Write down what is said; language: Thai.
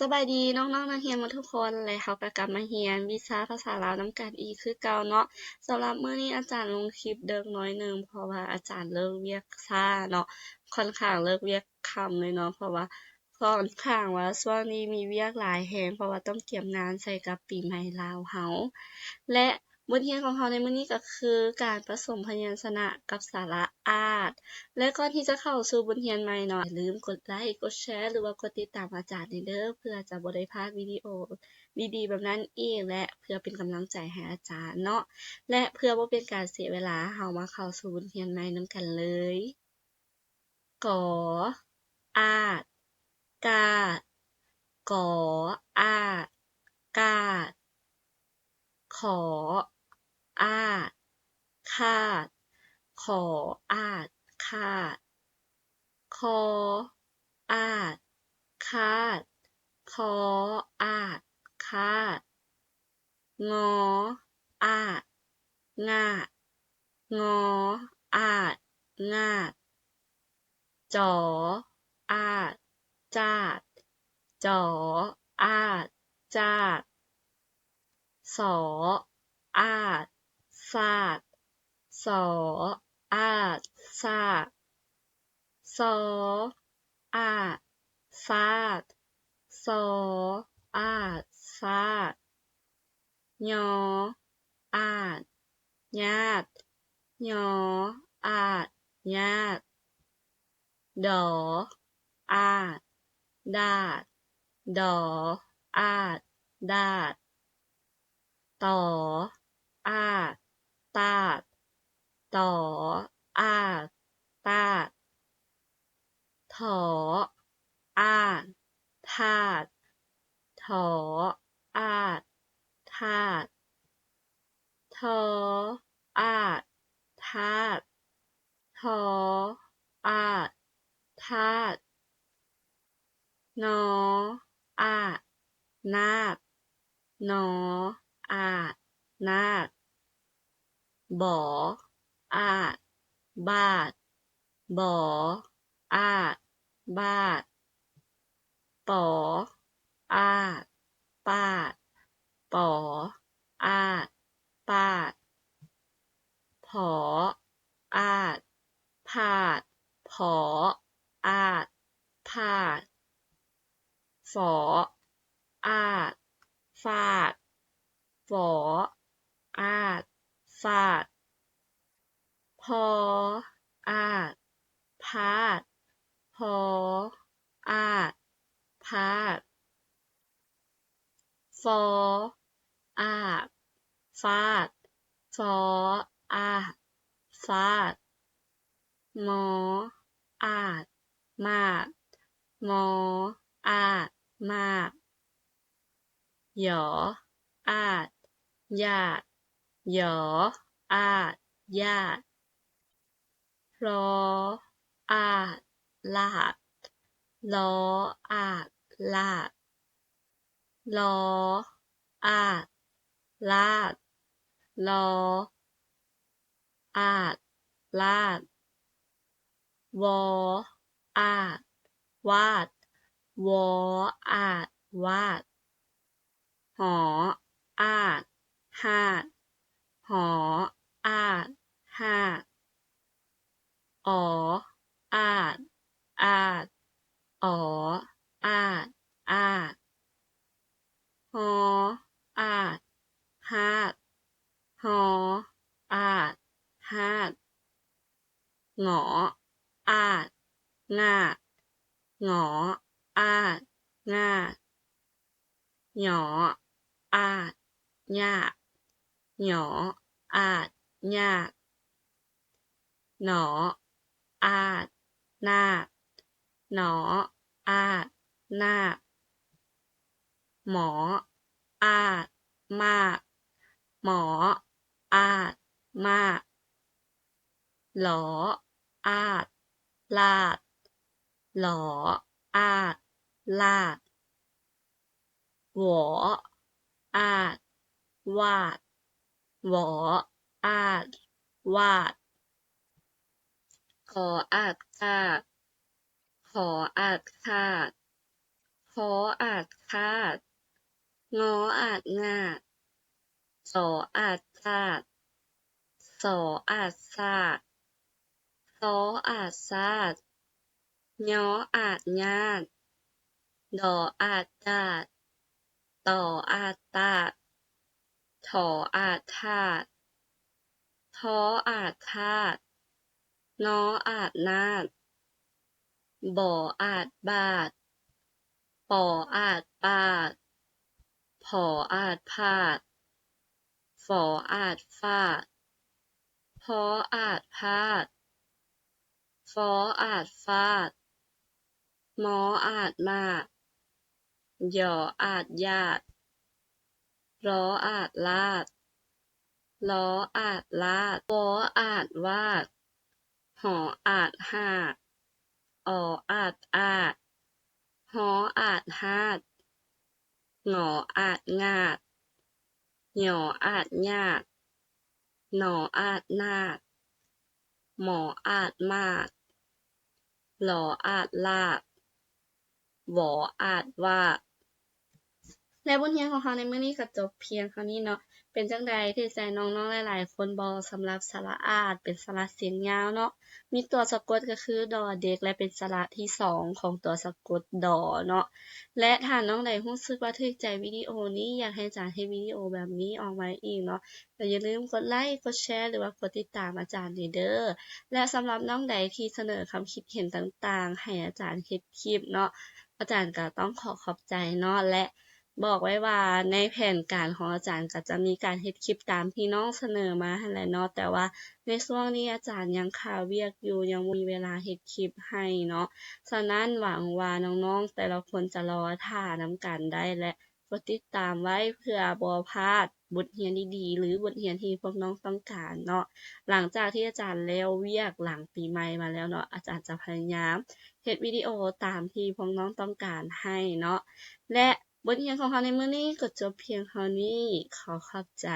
สบายดีน้องๆนักเรียนมาทุกคนเลยเขาก็กลับมาเรียนวิชาภาษาลาวน้ำกันอีกคือเก่าเนาะสำหรับเมื่อนี้อาจารย์ลงคลิปเดิกน้อยหนึ่งเพราะว่าอาจารย์เลิกเรียกซ่าเนาะค่อนข้างเลิกเรียกคำเลยเนาะเพราะว่าค่อนข้างว่าช่วงนี้มีเรียกหลายแรงเพราะว่าต้องเตรียมงานใส่กับปีใหม่ลาวเฮาและ บทเรียนของเราในมื้อนี้ก็คือการผสมพยัญชนะกับสาระอาจและก่อนที่จะเข้าสู่บทเรียนใหม่เนาะอย่าลืมกดไลค์กดแชร์หรือว่ากดติดตามอาจารย์ในเด้อเพื่อจะบ่ได้พลาดวิดีโอดีๆ แบบนั้นอีกและเพื่อเป็นกำลังใจให้อาจารย์เนาะและเพื่อบ่เป็นการเสียเวลาเรามาเข้าสู่บทเรียนใหม่นํกันเลยกออาจกาดกออาจกาดขอ อาจคาด ขออาจคาด คอ อาจคาด คอ อาจคาด งอ อาจงาด งอ อาจงาด จอ อาจจาด จอ อาจจาด สอ อาจ สาดสออาจสาดสออาจสาดสออาจสาดยออาจญาดยออาจญาดดออาจดาดดออาจดาดต่ออาจ ตาดตออา ตาด ถอ อาจทาดถอ อาจทาดทอ อาจทาดทอ อาจทาดนอ อาจนาดนอ อาจนาด บออาจบาด บออาจบาด ปออาจปาด ปออาจปาด ผออาจพาด ผออาจพาด ฝออาจฟาด ฝอ อาจ ฟาด พอ อาจพาด พอ อาจพาด ฟอ อาจฟาด ฟอ อาจฟาดมออาจมาดมออาจมาดหยอ อาจญาติ หยอ อาจญาติ รอ อาจลาด ลอ อาจลาด ลอ อาจลาด ลอ อาจลาด วอ อาจวาด วอ อาจวาด หออาจ หาด หออาจ หาด อออาจ อาจ อออาจ อาจ หออาจ หาด หออาจหาดหงอ อาจงาดหงอ อาจงาด หยอ อาจญาติหยอ อาจญาติหนอ อาจนาดหนอ อาจนาดหมอ อาจมาก หมอ อาจมาก หลอ อาจลาด หลอ อาจลาด หวอ อาจวาด หวอ อาจวาด ขออาจคาด ขออาจคาด ขออาจคาด งออาจงาด สออาจจาด สออาจซาดซออาจซาดยออาจญาดดออาจดาดตออาจตาดถออาจทาดทออาจทาดนออาจนาดบ่อาจบาดปออาจปาดผออาจพาด ฝออาจฟาด พออาจพาด ฟออาจฟาด มออาจมาดยออาจญาดรออาจลาดลออาจลาดวออาจวาด หออาจหาดอออาจอาดหออาจฮาดงออาจงาด หยออาจญาดหนออาจนาด หมออาจมาด หลออาจลาดวออาจวาด และบทเรียนของเราในมื้อนี้ก็จบเพียงเท่านี้เนาะ เป็นจังใดถูกใจน้องๆหลายๆ คนบ่สำหรับสระอาดเป็นสระเสียงยาวเนาะ มีตัวสะกดก็คือดอเด็กและเป็นสระที่2ของตัวสะกดดอเนาะ และถ้าน้องใดรู้สึกว่าถูกใจวิดีโอนี้อยากให้อาจารย์เฮ็ดวิดีโอแบบนี้ออกมาอีกเนาะก็อย่าลืมกดไลก์กดแชร์ หรือว่ากดติดตามอาจารย์เด้อ และสำหรับน้องใดที่เสนอความคิดเห็นต่างๆ ให้อาจารย์เฮ็ดคลิปเนาะ อาจารย์ก็ต้องขอขอบใจเนาะและ บอกไว้ว่าในแผนการของอาจารย์ก็จะมีการเฮ็ดคลิปตามที่น้องเสนอมาหั้นแหละเนาะแต่ว่าในช่วงนี้อาจารย์ยังคาเวียกอยู่ยังบ่มีเวลาเฮ็ดคลิปให้เนาะฉะนั้นหวังว่าน้องๆแต่ละคนจะรอท่านำกันได้และกดติดตามไว้เพื่อบ่พลาดบทเรียนดีๆ หรือบทเรียนที่พวกน้องต้องการเนาะ หลังจากที่อาจารย์แล้วเวียกหลังปีใหม่มาแล้วเนาะ อาจารย์จะพยายามเฮ็ดวิดีโอตามที่พวกน้องต้องการให้เนาะ และ บทเรียนของเราในมื้อนี้ก็จบเพียงเท่านี้ ขอขอบใจ